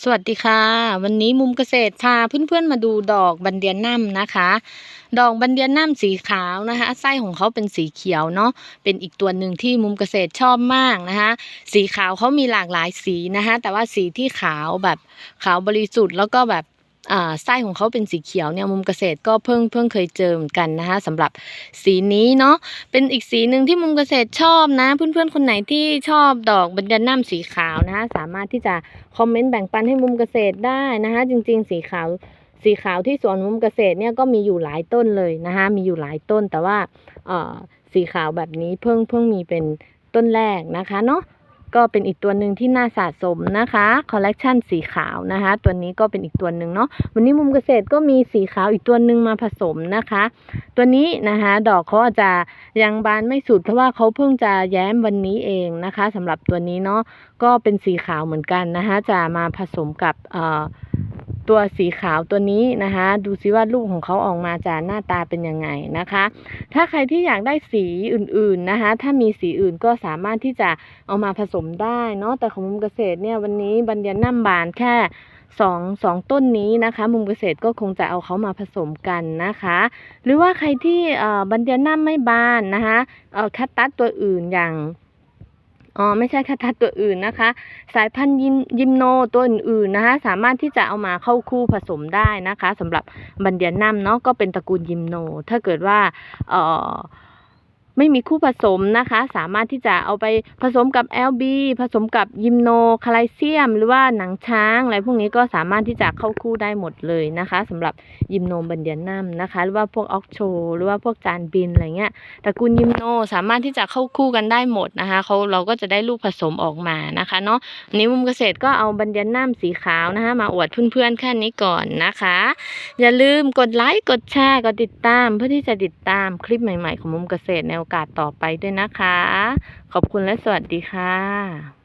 สวัสดีค่ะ วันนี้มุมเกษตรพาเพื่อนๆมาดูดอกบันเดียนัมนะคะ ดอกบันเดียนัมสีขาวนะคะไส้ของเขาเป็นสีเขียวเนาะเป็นอีกตัวหนึ่งที่มุมเกษตรชอบมากนะคะ สีขาวเขามีหลากหลายสีนะคะ แต่ว่าสีที่ขาวแบบขาวบริสุทธิ์แล้วก็แบบ ไส้ของเขาเป็นสีเขียวเนี่ยมุมเกษตรก็เพิ่งเพิ่งเคยเจอเหมือนกันนะคะสำหรับสีนี้เนาะเป็นอีกสีหนึ่งที่มุมเกษตรชอบนะ เพื่อนๆคนไหนที่ชอบดอกบันเดนัมสีขาวนะคะสามารถที่จะคอมเมนต์แบ่งปันให้มุมเกษตรได้นะคะจริง ๆ สีขาวสีขาวที่สวนมุมเกษตรเนี่ยก็มีอยู่หลายต้นเลยนะคะมีอยู่หลายต้นแต่ว่าเอ่อสีขาวแบบนี้เพิ่งเพิ่งมีเป็นต้นแรกนะคะเนาะ ก็เป็นอีกตัวหนึ่งที่น่าสะสมนะคะคอลเลกชันสีขาวนะคะ ตัวนี้ก็เป็นอีกตัวหนึ่งเนาะวันนี้มุมเกษตรก็มีสีขาวอีกตัวหนึ่งมาผสมนะคะ ตัวนี้นะคะดอกเขาอาจจะยังบานไม่สุดเพราะว่าเขาเพิ่งจะแย้มวันนี้เองนะคะสำหรับตัวนี้เนาะก็เป็นสีขาวเหมือนกันนะคะจะมาผสมกับเอ่อ ตัวสีขาวตัวนี้นะคะ ดูซิว่าลูกของเขาออกมาจะหน้าตาเป็นยังไงนะคะ ถ้าใครที่อยากได้สีอื่นๆนะคะ ถ้ามีสีอื่นก็สามารถที่จะเอามาผสมได้เนาะแต่ของมุมเกษตรเนี่ยวันนี้บันเดียนน้ำบานแค่สองสองต้นนี้นะคะ มุมเกษตรก็คงจะเอาเขามาผสมกันนะคะ หรือว่าใครที่เออบันเดียนัมไม่บานนะคะเออคัตตัสตัวอื่นอย่าง อ๋อไม่ใช่คัตตัสตัวอื่นนะคะ สายพันธุ์ยิมยิมโนตัวอื่นๆนะคะสามารถที่จะเอามาเข้าคู่ผสมได้นะคะสำหรับบันเดียนัมเนาะก็เป็นตระกูลยิมโน ถ้าเกิดว่าเอ่อ ไม่มีคู่ผสมนะคะ สามารถที่จะเอาไปผสมกับ LB ผสมกับยิมโนคาไลเซียม หรือว่าหนังช้าง อะไรพวกนี้ก็สามารถที่จะเข้าคู่ได้หมดเลยนะคะสำหรับยิมโนบันเดียนัมนะคะ หรือว่าพวกออกโชหรือว่าพวกจานบินอะไรเงี้ยตระกูลยิมโนสามารถที่จะเข้าคู่กันได้หมดนะคะเขาเราก็จะได้ลูกผสมออกมานะคะเนาะนนี้มุมเกษตรก็เอาบันเดียนัมสีขาวนะคะมาอวดเพื่อนๆแค่นี้ก่อนนะคะ อย่าลืมกดไลค์กดแชร์กดติดตาม เพื่อที่จะติดตามคลิปใหม่ ๆ ของมุมเกษตรในโอกาสต่อไปด้วยนะคะ ขอบคุณและสวัสดีค่ะ